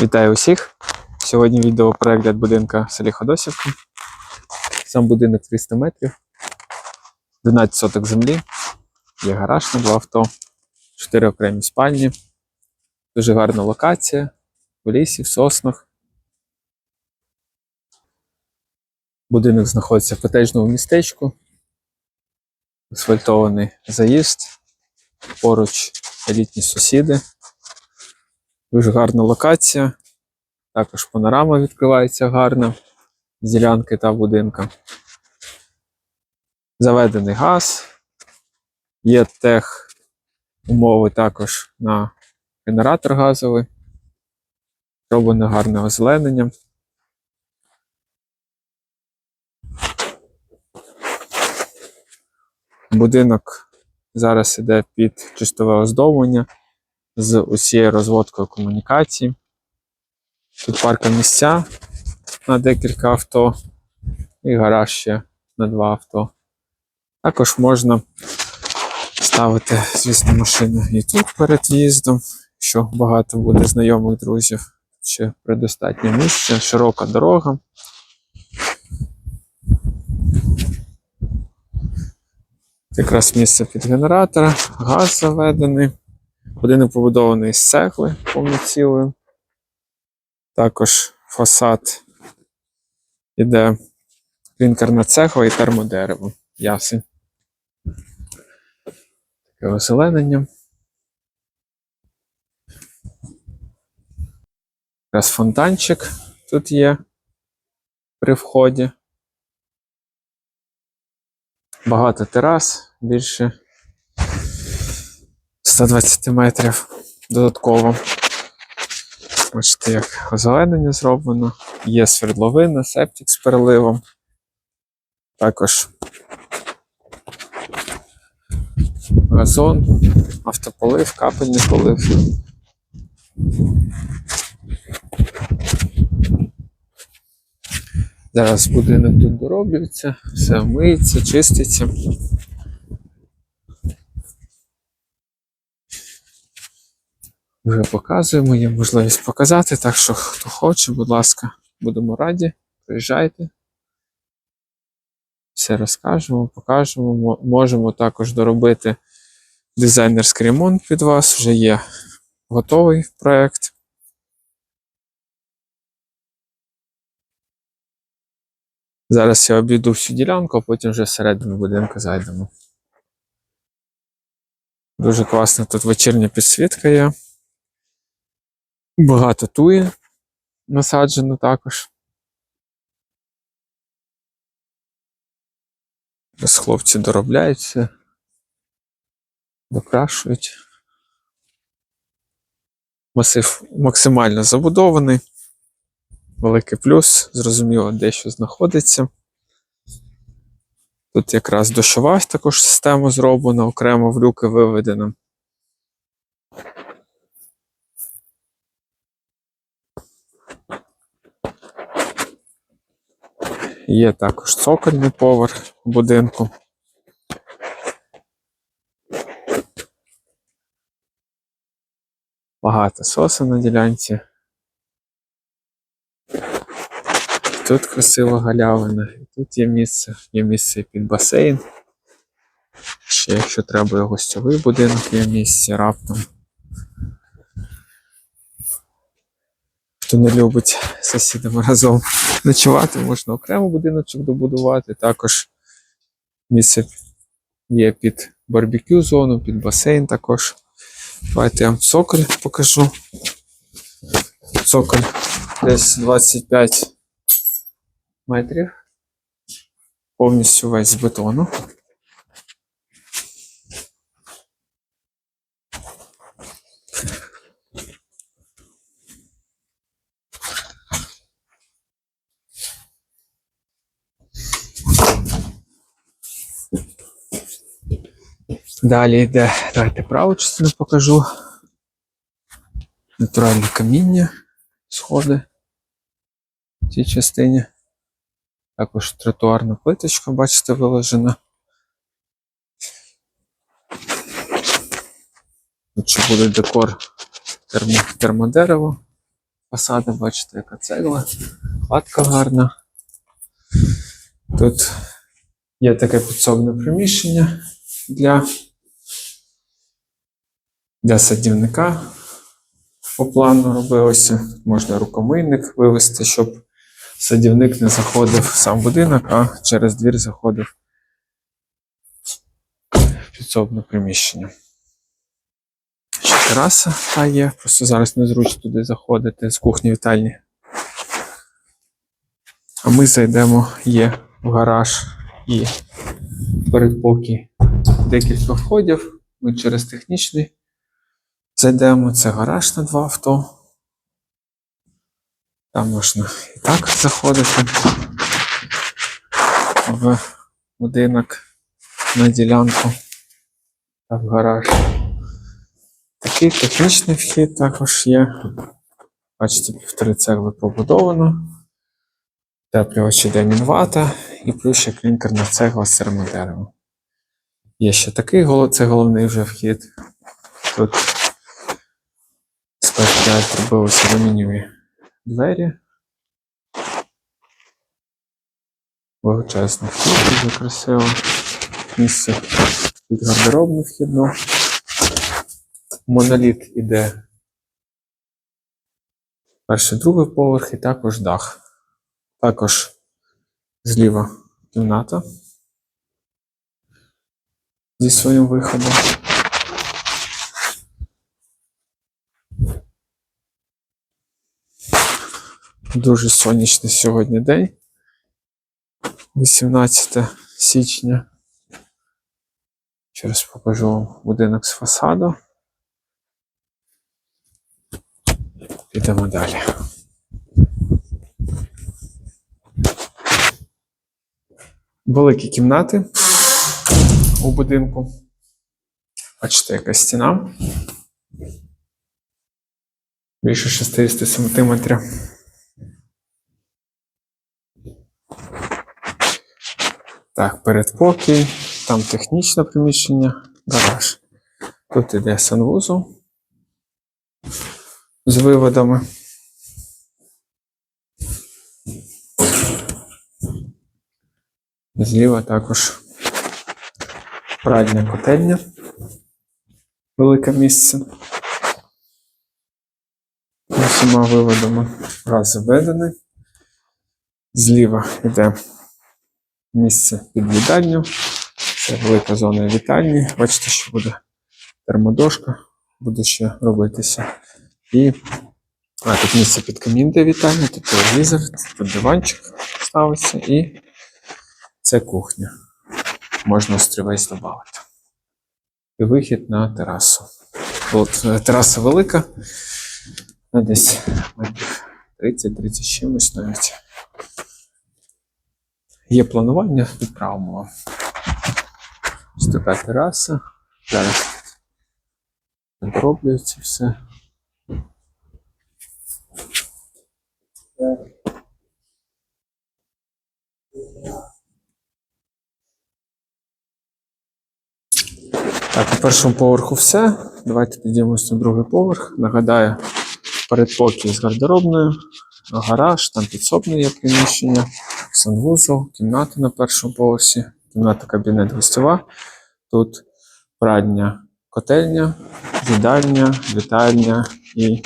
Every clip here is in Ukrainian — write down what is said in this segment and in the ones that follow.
Вітаю усіх! Сьогодні відео перегляд будинка в селі Ходосівка. Сам будинок 300 метрів, 12 соток землі, є гараж на два авто, 4 окремі спальні. Дуже гарна локація в лісі, в соснах. Будинок знаходиться в котежному містечку, асфальтований заїзд, поруч елітні сусіди. Дуже гарна локація. Також панорама відкривається гарна з ділянки та будинка. Заведений газ. Є тех умови також на генератор газовий. Зроблене гарне озеленення. Будинок зараз іде під чистове оздоблення з усією розводкою комунікацій. Тут парка місця на декілька авто і гараж ще на два авто. Також можна ставити, звісно, машину і тут перед в'їздом, що багато буде знайомих друзів. Ще предостатнє місце, широка дорога. Якраз місце під генератора, газ заведений. Будинок побудований з цегли повноцілої. Також фасад іде клінкерна цегла і термодерево. Ясень. Таке озеленення. Якраз фонтанчик тут є при вході. Багато терас, більше 120 метрів додатково. Бачите, як озеленення зроблено. Є свердловина, септик з переливом. Також газон, автополив, капельний полив. Зараз будинок тут дороблюється, все миється, чиститься. Вже показуємо, є можливість показати, так що хто хоче, будь ласка, будемо раді. Приїжджайте. Все розкажемо, покажемо. Можемо також доробити дизайнерський ремонт під вас. Вже є готовий проєкт. Зараз я обійду всю ділянку, а потім вже всередину будинку зайдемо. Дуже класна тут вечірня підсвітка є. Багато туї насаджено також. Зараз хлопці доробляються, докрашують. Масив максимально забудований. Великий плюс, зрозуміло, де що знаходиться. Тут якраз дощова також система зроблена, окремо в люки виведена. Є також цокольний поверх будинку. Багато сосен на ділянці. Тут красива галявина, і тут є місце, є місце під басейн. Ще якщо треба і гостьовий будинок, є місце раптом. Хто не любить сусідами разом ночувати, можна окремо будиночок добудувати. Також місце є під барбекю зону, під басейн також. Давайте я вам цоколь покажу. Цоколь десь 25 метрів. Повністю весь з бетону. Далі йде, давайте праву частину покажу. Натуральне каміння, сходи в цій частині. Також тротуарна плиточка, бачите, виложена. Ще буде декор термо, термодерево. Фасади, бачите, яка цегла, кладка гарна. Тут є таке підсобне приміщення для, для садівника. По плану робилося. Можна рукомийник вивести, щоб садівник не заходив в сам будинок, а через двір заходив в підсобне приміщення. Ще тераса та є, просто зараз незручно туди заходити з кухні вітальні. А ми зайдемо є в гараж і передпокій декілька входів. Ми через технічний зайдемо. Це гараж на два авто. Там можна і так заходити в будинок на ділянку та в гараж. Такий технічний вхід також є. Бачите, півтори цегли побудовано. Теплювач іде мінвата і плюс ще клінкерна цегла з термодеревом. Є ще такий це головний вже вхід. Тут 5 робилися алюмінієві двері. Величезний вхід, дуже красиво. Місце під гардеробну вхідну. Моноліт іде перший другий поверх і також дах. Також зліва кімната зі своїм виходом. Дуже сонячний сьогодні день. 18 січня. Зараз покажу вам будинок з фасаду. Підемо далі. Великі кімнати у будинку. Бачите, яка стіна. Більше 60 сантиметрів. Так, передпокій, там технічне приміщення, гараж. Тут іде санвузол з виводами. Зліва також прадня котельня. Велике місце. Усіма виводами газ заведений. Зліва йде місце під їдальню. Це велика зона вітальні. Бачите, що буде термодошка, буде ще робитися. І а, тут місце під камін для вітальні, тут телевізор, тут диванчик ставиться і це кухня. Можна острівець додати. І вихід на терасу. От е, тераса велика, десь метрів 30-30 чимось навіть. Є планування, відправимо. Ось така тераса. Зараз дороблюється все. Так, на першому поверху все. Давайте підіймемося на другий поверх. Нагадаю, передпокій з гардеробною, гараж, там підсобне є приміщення, санвузол, кімната на першому поверсі, кімната кабінет гостьова. Тут прадня котельня, їдальня, вітальня і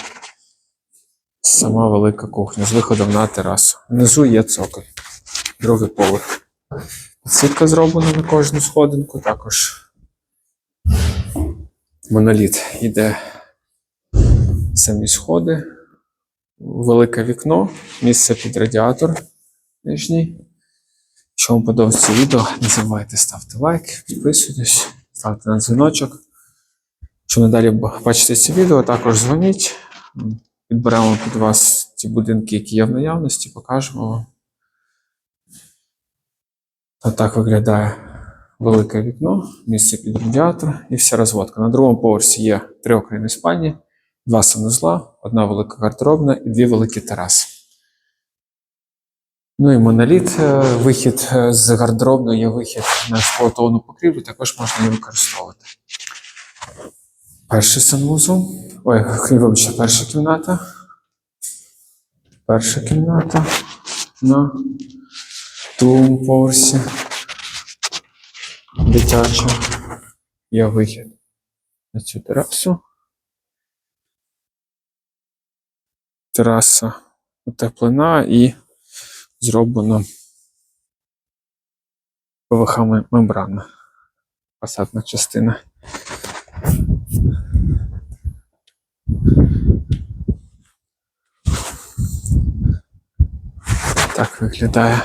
сама велика кухня з виходом на терасу. Внизу є цоколь, другий поверх. Сітка зроблена на кожну сходинку, також моноліт іде самі сходи, велике вікно, місце під радіатор нижній. Якщо вам подобається це відео, не забувайте ставити лайк, підписуйтесь, ставте на дзвіночок. Якщо надалі бачите ці відео, також дзвоніть. Підберемо під вас ті будинки, які є в наявності, покажемо вам. Отак виглядає велике вікно, місце під радіатор і вся розводка. На другому поверсі є три окремі спальні, два санузла, одна велика гардеробна і дві великі тераси. Ну і моноліт, е, вихід е, з гардеробної є вихід на експлуатовану покрівлю, також можна її використовувати. Перший санвузол. Ой, вибачте, перша кімната. Перша кімната на другому поверсі. Дитяча. Є вихід на цю терасу. Тераса утеплена і зроблена ПВХ мембрана. Фасадна частина. Так виглядає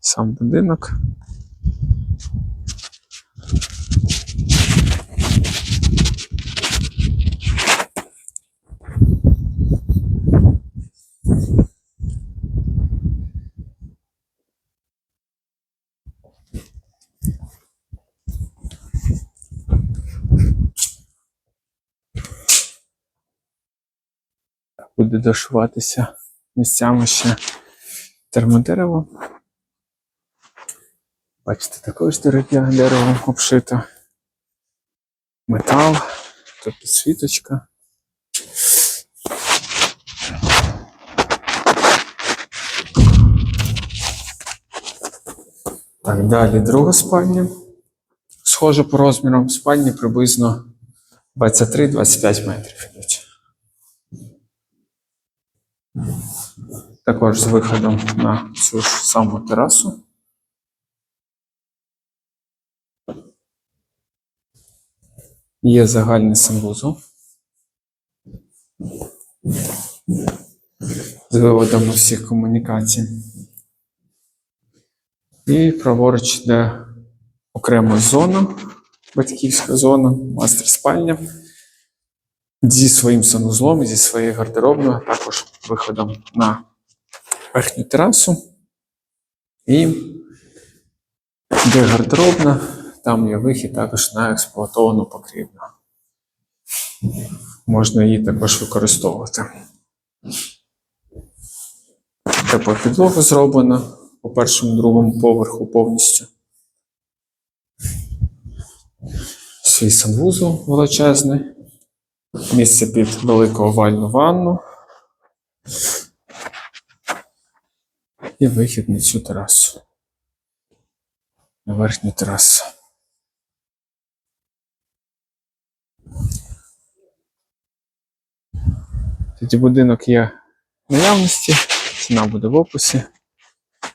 сам будинок. Буде дошиватися місцями ще термодерево. Бачите, також дерев'я деревом обшито. Метал, тут підсвіточка. Так, далі друга спальня. Схоже по розмірам спальні приблизно 23-25 метрів. Також з виходом на цю ж саму терасу. Є загальний санвузол. З виводом усіх комунікацій. І праворуч йде окрема зона, батьківська зона, мастер спальня зі своїм санузлом, зі своєю гардеробною, також виходом на верхню терасу. І де гардеробна, там є вихід також на експлуатовану покрівлю. Можна її також використовувати. Тепла підлога зроблена по першому другому поверху повністю. Свій санвузол величезний. Місце під велику овальну ванну. І вихід на цю терасу. На верхню терасу. Тоді будинок є в наявності, ціна буде в описі.